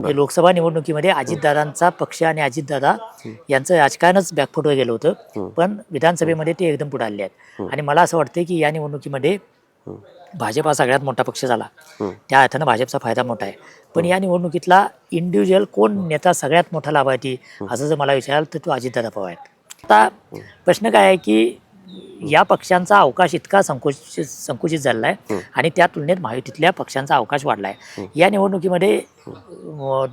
म्हणजे लोकसभा निवडणुकीमध्ये अजितदादांचा पक्ष आणि अजितदादा यांचं राजकारणच बॅकफुटवर गेलं होतं. पण विधानसभेमध्ये ते एकदम पुढे आले आहेत. आणि मला असं वाटतं की या निवडणुकीमध्ये भाजप हा सगळ्यात मोठा पक्ष झाला. त्या अर्थानं भाजपचा फायदा मोठा आहे. पण या निवडणुकीतला इंडिव्हिज्युअल कोण नेता सगळ्यात मोठा लाभार्थी असं जर मला विचाराल तर तो अजितदादा पवार आहेत. आता प्रश्न काय आहे की या पक्षांचा अवकाश इतका संकुचित संकुचित झालेला आहे आणि त्या तुलनेत महायुतीतल्या पक्षांचा अवकाश वाढला आहे या निवडणुकीमध्ये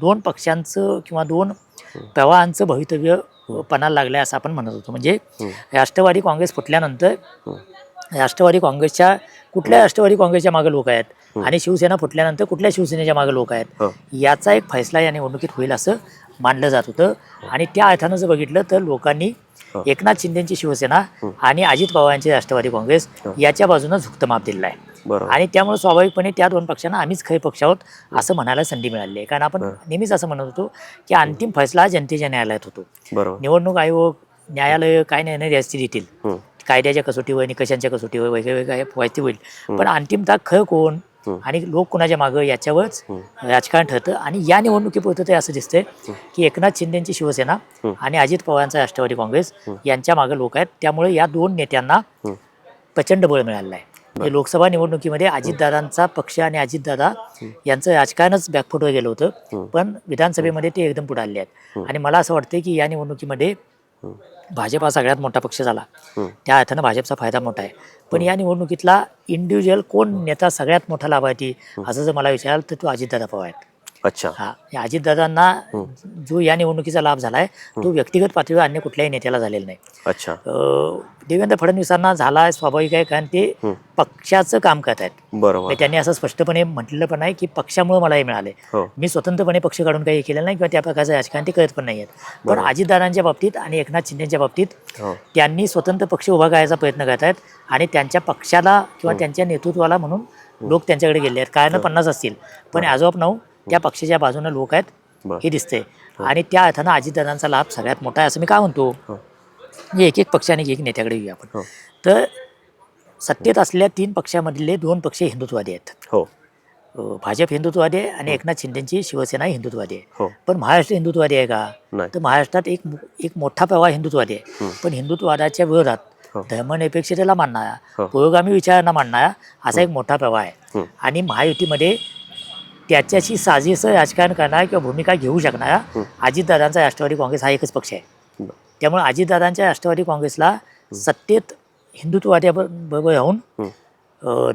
दोन पक्षांचं किंवा दोन प्रवाहांचं भवितव्य पणाला लागलं आहे असं आपण म्हणत होतो. म्हणजे राष्ट्रवादी काँग्रेस फुटल्यानंतर राष्ट्रवादी काँग्रेसच्या कुठल्या राष्ट्रवादी काँग्रेसच्या मागे लोक आहेत आणि शिवसेना फुटल्यानंतर कुठल्या शिवसेनेच्या मागे लोक आहेत. याचा एक फैसला या निवडणुकीत होईल असं मानलं जात होतं. आणि त्या अर्थानं जर बघितलं तर लोकांनी. एकनाथ शिंदेची शिवसेना आणि अजित पवारांची राष्ट्रवादी काँग्रेस. याच्या बाजूनं झुकतं माप दिलेलं आहे आणि त्यामुळे स्वाभाविकपणे त्या दोन पक्षांना आम्हीच खरे पक्ष आहोत असं म्हणायला संधी मिळाली आहे. कारण आपण नेहमीच असं म्हणत होतो की अंतिम फैसला जनतेच्या न्यायालयात होतो. निवडणूक आयोग न्यायालय काय निर्णय जास्ती देतील. कायद्याच्या कसोटीवर निकषांच्या कसोटीवर वगैरे वगैरे व्हायची होईल. पण अंतिमतः खरं कोण आणि लोक कोणाच्या मागं याच्यावरच राजकारण ठरतं आणि या निवडणुकीपुरतं ते असं दिसतंय की एकनाथ शिंदेची शिवसेना आणि अजित पवारांचा राष्ट्रवादी काँग्रेस यांच्या मागं लोक आहेत. त्यामुळे या दोन नेत्यांना प्रचंड बळ मिळालेलं आहे. लोकसभा निवडणुकीमध्ये अजितदादांचा पक्ष आणि अजितदादा यांचं राजकारणच बॅकफुटवर गेलं होतं. पण विधानसभेमध्ये ते एकदम पुढे आले आहेत. आणि मला असं वाटतं की या निवडणुकीमध्ये भाजप हा सगळ्यात मोठा पक्ष झाला. त्या अर्थानं भाजपचा फायदा मोठा आहे. पण या निवडणुकीतला इंडिव्हिज्युअल कोण नेता सगळ्यात मोठा लाभार्थी असं जर मला विचाराल तर तो अजितदादा पवार आहेत. अच्छा. हा या अजितदादांना जो या निवडणुकीचा लाभ झाला आहे तो व्यक्तिगत पातळीवर अन्य कुठल्याही नेत्याला झालेला नाही. अच्छा. अं, देवेंद्र फडणवीसांना झाला स्वाभाविक आहे कारण ते पक्षाचं काम करत आहेत. बरोबर. त्यांनी असं स्पष्टपणे म्हटलेलं पण आहे की पक्षामुळे मला हे मिळाले हो. मी स्वतंत्रपणे पक्ष काढून काही केलेलं नाही किंवा त्या प्रकारचं राजकारण ते करत पण नाही आहेत. पण अजितदादांच्या बाबतीत आणि एकनाथ शिंदेच्या बाबतीत हो. त्यांनी स्वतंत्र पक्ष उभा करायचा प्रयत्न करत आहेत आणि त्यांच्या पक्षाला किंवा त्यांच्या नेतृत्वाला म्हणून लोक त्यांच्याकडे गेले आहेत. ना पन्नास असतील. पण ॲज ऑफ नाऊ त्या पक्षाच्या बाजूने लोक आहेत. हे दिसते आणि त्या अर्थानं अजितदादांचा लाभ सगळ्यात मोठा आहे असं मी काय म्हणतो? हो. म्हणजे एक एक पक्षाने एक नेत्याकडे येऊया आपण. हो. तर सत्तेत असलेल्या तीन पक्षामधले दोन पक्ष हिंदुत्ववादी आहेत. हो. भाजप हिंदुत्ववादी आहे आणि एकनाथ शिंदेची शिवसेना ही हिंदुत्ववादी आहे. हो. पण महाराष्ट्र हिंदुत्ववादी आहे का? तर महाराष्ट्रात एक एक मोठा प्रवाह हिंदुत्ववादी आहे. पण हिंदुत्ववादाच्या विरोधात हो. धर्मनिरपेक्षतेला मानणारा हो. पुरोगामी विचारांना मानणारा असा एक मोठा प्रवाह आहे. हं. आणि महायुतीमध्ये त्याच्याशी साजेसं राजकारण करणारा किंवा भूमिका घेऊ शकणारा अजितदादांचा राष्ट्रवादी काँग्रेस हा एकच पक्ष आहे. त्यामुळे अजितदादांच्या राष्ट्रवादी काँग्रेसला सत्तेत हिंदुत्ववाद्याबरोबर राहून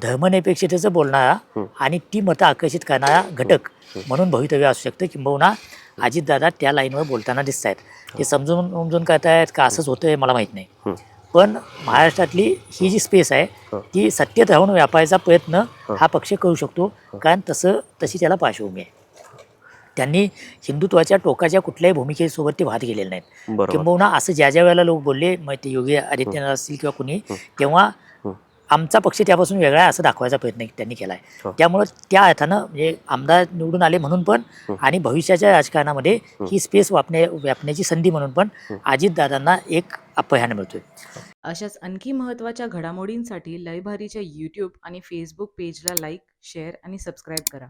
धर्मनिरपेक्षतेचं बोलणारा आणि ती मतं आकर्षित करणारा घटक म्हणून भवितव्य असू शकतं. किंबहुना अजितदादा त्या लाईनवर बोलताना दिसत आहेत ते समजून समजून करतायत का असंच होतं हे मला माहीत नाही. पण महाराष्ट्रातली ही जी स्पेस आहे हं. ती सत्तेत राहून व्यापाराचा प्रयत्न हा. पक्ष करू शकतो. कारण तसं तशी त्याला पार्श्वभूमी आहे. त्यांनी हिंदुत्वाच्या टोकाच्या कुठल्याही भूमिकेसोबत ते वाद गेलेले नाहीत. किंबहुना असं ज्या ज्या वेळेला लोक बोलले मग ते योगी आदित्यनाथ असतील किंवा कुणी तेव्हा हं. आमचा पक्ष त्यापासून वेगळा आहे असं दाखवायचा प्रयत्न त्यांनी केला आहे हो. त्यामुळं त्या अर्थानं म्हणजे आमदार निवडून आले म्हणून पण आणि भविष्याच्या राजकारणामध्ये ही. स्पेस वापण्या व्यापण्याची संधी म्हणून पण अजितदादांना एक अपहान मिळतोय. अशाच आणखी महत्त्वाच्या घडामोडींसाठी लयभारीच्या यूट्यूब आणि फेसबुक पेजला लाईक शेअर आणि सबस्क्राईब करा.